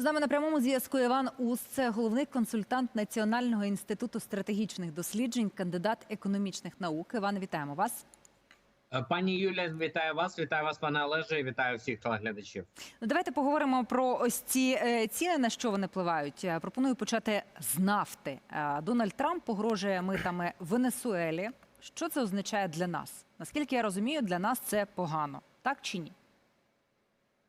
З нами на прямому зв'язку Іван Ус, це головний консультант Національного інституту стратегічних досліджень, кандидат економічних наук. Іван, вітаємо вас. Е, Пані Юля, вітаю вас, вітаю вас, пане Олеже, і вітаю всіх телеглядачів. Ну, давайте поговоримо про ось ці е, ціни, на що вони впливають. Е, Пропоную почати з нафти. Дональд Трамп погрожує митами Венесуелі. Що це означає для нас? Наскільки я розумію, для нас це погано, так чи ні?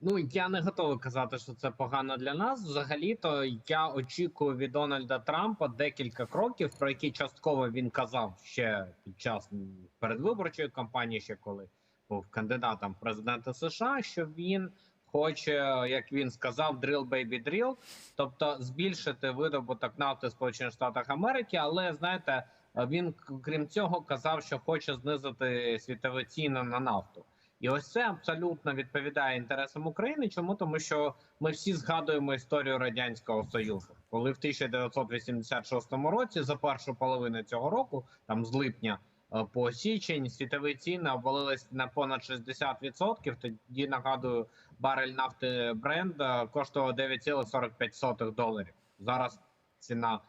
Ну я не готовий казати, що це погано для нас. Взагалі-то я очікую від Дональда Трампа декілька кроків, про які частково він казав ще під час передвиборчої кампанії, ще коли був кандидатом в президенти США. Що він хоче, як він сказав, drill baby drill, тобто збільшити видобуток нафти Сполучених Штатах Америки, але знаєте. Він крім цього казав, що хоче знизити світові ціни на нафту. І ось це абсолютно відповідає інтересам України. Чому тому, що ми всі згадуємо історію радянського союзу, коли в 1986 році, за першу половину цього року, там з липня е, по січень, світові ціни обвалились на понад 60%. Тоді нагадую, барель нафти бренда коштував 9,45 доларів. Зараз ціна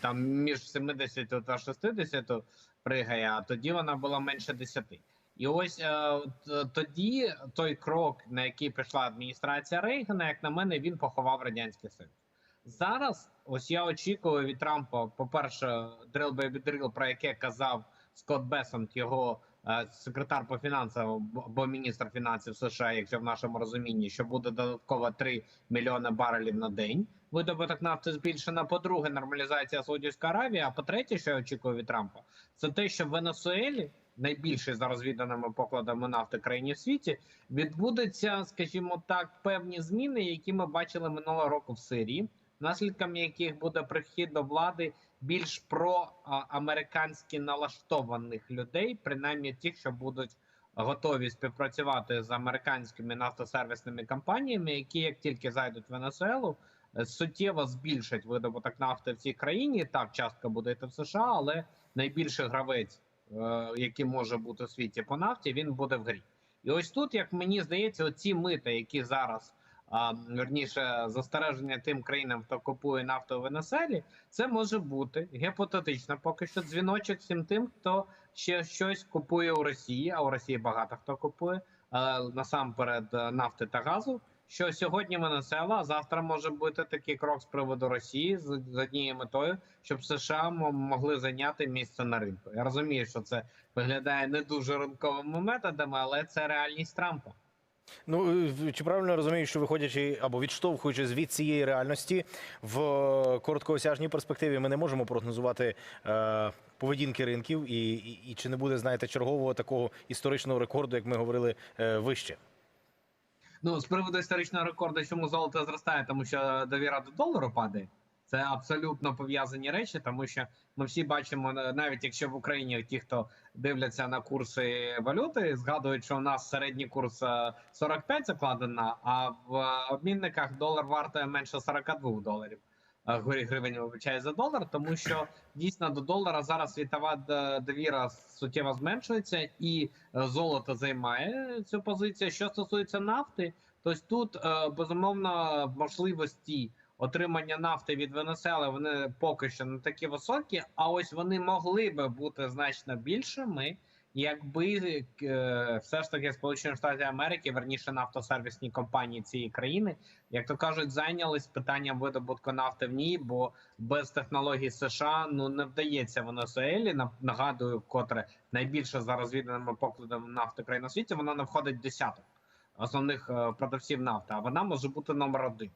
там між 70 та 60 пригає, а тоді вона була менше 10. І ось е, т- тоді той крок, на який пішла адміністрація Рейгана, як на мене, він поховав радянський союз. Зараз, ось я очікую від Трампа, по-перше, drill baby drill, про яке казав Скотт Бесант, його е, секретар по фінансам або міністр фінансів США, якщо в нашому розумінні, що буде додатково 3 мільйони барелів на день. Видобуток нафти збільшена. По-друге, нормалізація Саудівської Аравії. А по-третє, що я очікую від Трампа, це те, що в Венесуелі, найбільшій за розвіданими покладами нафти країні в світі, відбудуться, скажімо так, певні зміни, які ми бачили минулого року в Сирії, наслідком яких буде прихід до влади більш проамериканськи налаштованих людей, принаймні тих, що будуть готові співпрацювати з американськими нафтосервісними компаніями, які як тільки зайдуть в Венесуелу, суттєво збільшать видобуток нафти в цій країні. Так, частка буде йти в США, але найбільший гравець, який може бути в світі по нафті, він буде в грі. І ось тут, як мені здається, оці мити, які зараз верніше застереження тим країнам, хто купує нафту в Венеселі, це може бути гіпотетично поки що дзвіночок всім тим, хто ще щось купує у Росії. А у Росії багато хто купує е, насамперед е, нафти та газу. Що сьогодні Венесела, а завтра може бути такий крок з приводу Росії з, з однією метою, щоб США могли зайняти місце на ринку. Я розумію, що це виглядає не дуже ринковими методами, але це реальність Трампа. Ну е, чи правильно розумію, що виходячи або відштовхуючись від цієї реальності в е, короткоосяжній перспективі, ми не можемо прогнозувати е, поведінки ринків, і, і, і чи не буде, знаєте, чергового такого історичного рекорду, як ми говорили е, вище. Ну, з приводу історичного рекорду, чому золото зростає, тому що довіра до долару падає. Це абсолютно пов'язані речі, тому що ми всі бачимо, е, навіть якщо в Україні ті, хто дивляться на курси валюти, згадують, що у нас середній курс е, 45 закладено, а в е, обмінниках долар вартує менше 42 доларів. Е, Гривень вибачає за долар, тому що дійсно до долара зараз світова довіра суттєво зменшується, і е, золото займає цю позицію. Що стосується нафти, то тут е, безумовно можливості отримання нафти від Венесуели вони поки що не такі високі, а ось вони могли би бути значно більшими, якби е, все ж таки Сполучені Штати Америки, верніше нафтосервісні компанії цієї країни, як то кажуть, зайнялись питанням видобутку нафти в ній, бо без технологій США ну не вдається Венесуелі. На- Нагадую, котре найбільше за розвіданими покладами нафти країн у світі, вона не входить в десяток основних е, продавців нафти, а вона може бути номер один.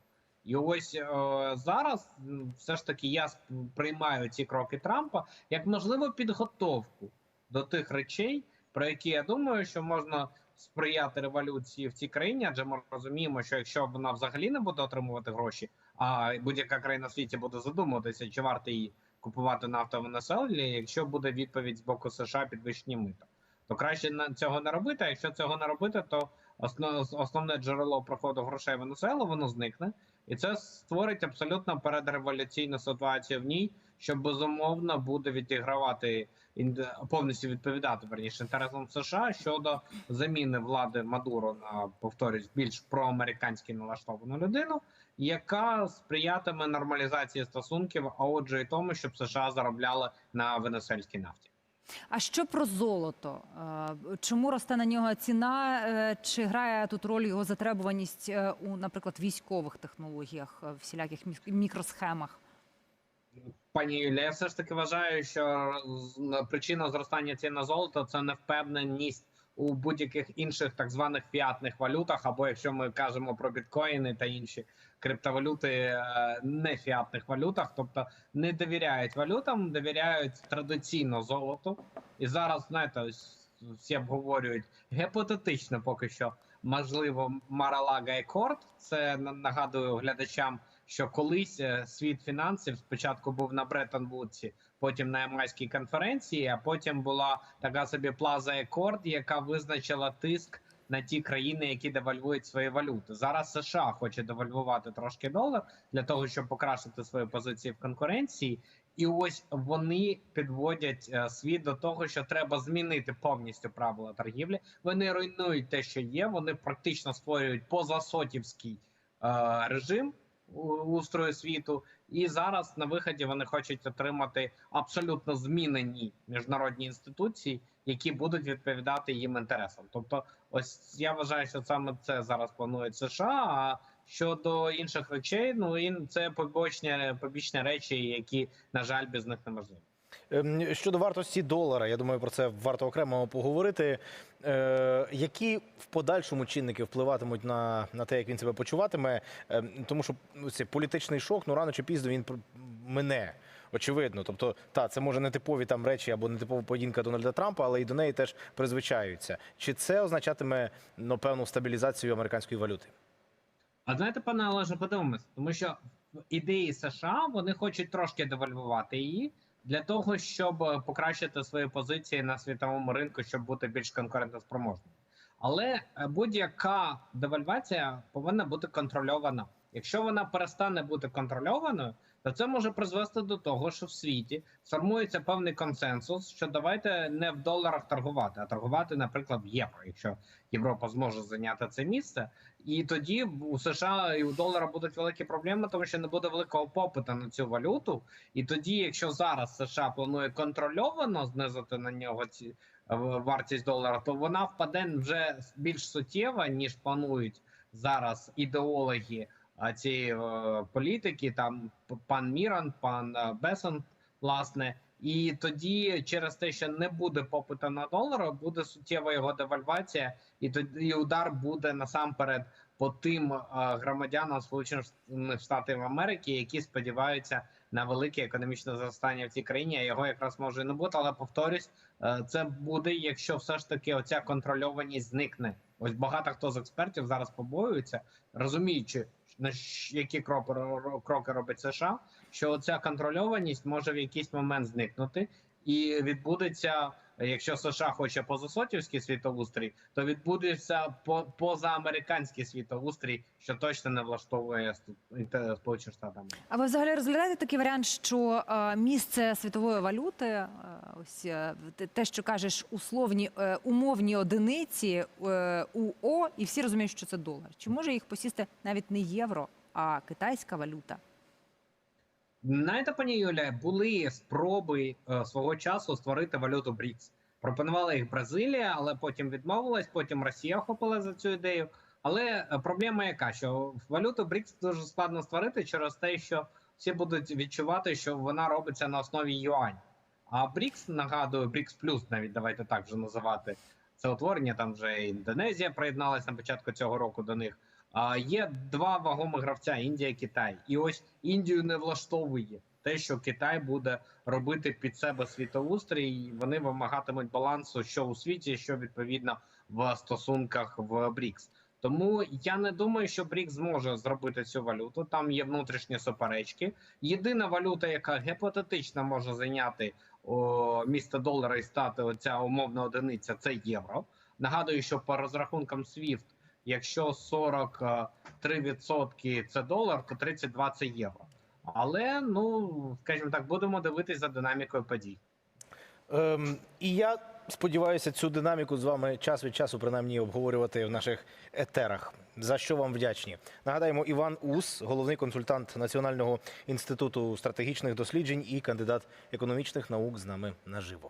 І ось е, зараз все ж таки я приймаю ці кроки Трампа як можливо підготовку до тих речей, про які я думаю, що можна сприяти революції в цій країні, адже ми розуміємо, що якщо вона взагалі не буде отримувати гроші, а будь-яка країна в світі буде задумуватися, чи варто її купувати нафту в Венесуелі, якщо буде відповідь з боку США підвищені мита, то краще цього не робити. А якщо цього не робити, то основне джерело проходу грошей в Венесуелу, воно зникне, і це створить абсолютно передреволюційну ситуацію в ній, що безумовно буде відігравати повністю відповідати верніше інтересам США щодо заміни влади Мадуро на повторюсь більш проамериканськи налаштовану людину, яка сприятиме нормалізації стосунків, а отже, і тому, щоб США заробляли на венесуельській нафті. А що про золото? Е, Чому росте на нього ціна? Е, Чи грає тут роль його затребуваність е, у, наприклад, військових технологіях, всіляких мікросхемах? Пані Юлія, я все ж таки вважаю, що причина зростання цін на золото це невпевненість у будь-яких інших так званих фіатних валютах, або якщо ми кажемо про біткоїни та інші криптовалюти, е, не фіатних валютах, тобто не довіряють валютам, довіряють традиційно золоту. І зараз знаєте, ось всі обговорюють гіпотетично поки що можливо Маралага Екорд. Це на- нагадую глядачам що колись е, світ фінансів спочатку був на Бреттон-Вудсі, потім на Ямайській конференції, а потім була така собі плаза Екорд, яка визначила тиск на ті країни, які девальвують свої валюти. Зараз США хоче девальвувати трошки долар для того, щоб покращити свої позиції в конкуренції. І ось вони підводять е, світ до того, що треба змінити повністю правила торгівлі. Вони руйнують те, що є. Вони практично створюють позасотівський е, режим устрою світу. І зараз на виході вони хочуть отримати абсолютно змінені міжнародні інституції, які будуть відповідати їм інтересам. Тобто, ось я вважаю, що саме це зараз планують США. А щодо інших речей, ну і це побочні побічні речі, які на жаль без них неможливо. Ем, Щодо вартості долара, я думаю, про це варто окремо поговорити. Е, які в подальшому чинники впливатимуть на, на те, як він себе почуватиме? Ем, тому що ну, цей політичний шок, ну рано чи пізно він мине. Очевидно, тобто, та це може не типові там речі або не типова поведінка Дональда Трампа, але і до неї теж призвичаються. Чи це означатиме ну, певну стабілізацію американської валюти? А знаєте, пане Олеже, подивимось, тому що ідеї США вони хочуть трошки девальвувати її для того, щоб е, покращити свої позиції на світовому ринку, щоб бути більш конкурентоспроможним. Але е, будь-яка девальвація повинна бути контрольована. Якщо вона перестане бути контрольованою, то це може призвести до того, що в світі сформується певний консенсус, що давайте не в доларах торгувати, а торгувати, наприклад, в євро, якщо Європа зможе зайняти це місце. І тоді у США і у долара будуть великі проблеми, тому що не буде великого попиту на цю валюту. І тоді, якщо зараз США планує контрольовано знизити на нього ці е, вартість долара, то вона впаде вже більш суттєво, ніж планують зараз ідеологи а, цієї е, політики. Там пан Міран, пан е, Бесон, власне. І тоді, через те, що не буде попиту на долар, буде суттєва його девальвація, і тоді удар буде насамперед по тим е, громадянам Сполучених Штатів Америки, які сподіваються на велике економічне зростання в цій країні. А його якраз може і не бути. Але повторюсь, це буде, якщо все ж таки оця контрольованість зникне. Ось багато хто з експертів зараз побоюється, розуміючи на які кроки, кроки робить США, що ця контрольованість може в якийсь момент зникнути, і відбудеться, якщо США хоче позасотівський світоустрій, то відбудеться по позаамериканський світоустрій, що точно не влаштовує Сполучені Штати. А ви взагалі розглядаєте такий варіант, що е, місце світової валюти, е, ось е, те- що кажеш, условні е, умовні одиниці е, УО, і всі розуміють, що це долар. Чи може їх посісти навіть не євро, а китайська валюта? Знаєте, пані Юля, були спроби свого часу створити валюту БРІКС. Пропонувала їх Бразилія, але потім відмовилась. Потім Росія охопила за цю ідею. Але проблема яка, що валюту БРІКС дуже складно створити через те, що всі будуть відчувати, що вона робиться на основі юань. А БРІКС, нагадую, БРІКС плюс, навіть давайте так вже називати це утворення. Там вже Індонезія приєдналась на початку цього року до них. А є два вагомі гравця Індія Китай. І ось Індію не влаштовує те, що Китай буде робити під себе світоустрій. і Вони вимагатимуть балансу, що у світі, що відповідно в стосунках в БРІКС. Тому я не думаю, що БРІКС зможе зробити цю валюту. Там є внутрішні суперечки. Єдина валюта, яка гіпотетично може зайняти о, місце долара і стати оця умовна одиниця, це євро. Нагадую, що по розрахункам SWIFT, якщо 43% це долар, то 32 це євро. Але ну скажімо так, будемо дивитись за динамікою подій. Ем, і я сподіваюся, цю динаміку з вами час від часу принаймні обговорювати в наших етерах. За що вам вдячні? Нагадаємо, Іван Ус, головний консультант Національного інституту стратегічних досліджень і кандидат економічних наук з нами наживо.